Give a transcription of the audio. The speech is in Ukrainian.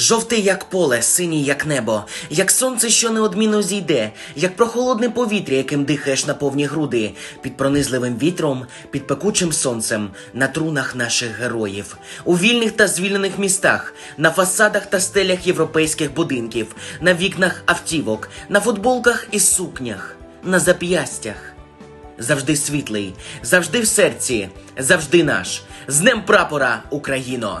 Жовтий, як поле, синій, як небо, як сонце, що неодмінно зійде, як прохолодне повітря, яким дихаєш на повні груди, під пронизливим вітром, під пекучим сонцем, на трунах наших героїв, у вільних та звільнених містах, на фасадах та стелях європейських будинків, на вікнах автівок, на футболках і сукнях, на зап'ястях. Завжди світлий, завжди в серці, завжди наш. З Днем прапора, Україно!